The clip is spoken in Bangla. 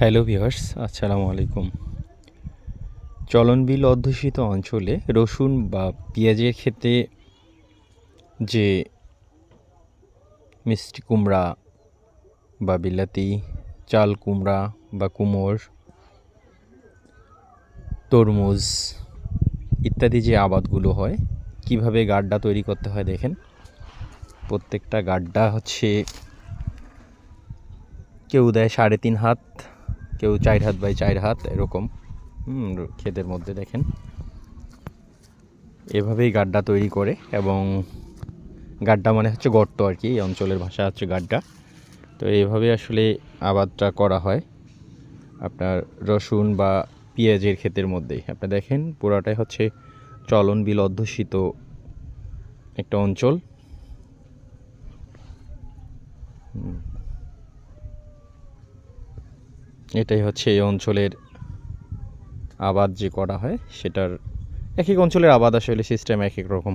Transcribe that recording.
হ্যালো ভিউয়ার্স, আসসালামু আলাইকুম। চলনবিল অধ্যুষিত অঞ্চলে রসুন বা পেঁয়াজের ক্ষেত্রে যে মিষ্টি কুমড়া বা বিলাতি চাল কুমড়া বা কুমোর, তরমুজ ইত্যাদি যে আবাদগুলো হয়, কীভাবে গাড্ডা তৈরি করতে হয় দেখেন। প্রত্যেকটা গাড্ডা হচ্ছে কেউ দেয় সাড়ে তিন হাত কেউ চার হাত বাই চার হাত, এরকম। ক্ষেতের মধ্যে দেখেন। এভাবেই গাড্ডা তৈরি করে এবং গাড্ডা মানে হচ্ছে গর্ত আর কি, এই অঞ্চলের ভাষা হচ্ছে গাড্ডা। তো এইভাবে আসলে আবাদটা করা হয় আপনার রসুন বা পেঁয়াজের ক্ষেতের মধ্যেই। আপনি দেখেন, পুরাটাই হচ্ছে চলন বিল অধ্যুষিত একটা অঞ্চল। এটাই হচ্ছে এই অঞ্চলের আবাদ যে করা হয়, সেটার এক এক অঞ্চলের আবাদ আসলে সিস্টেম এক এক রকম।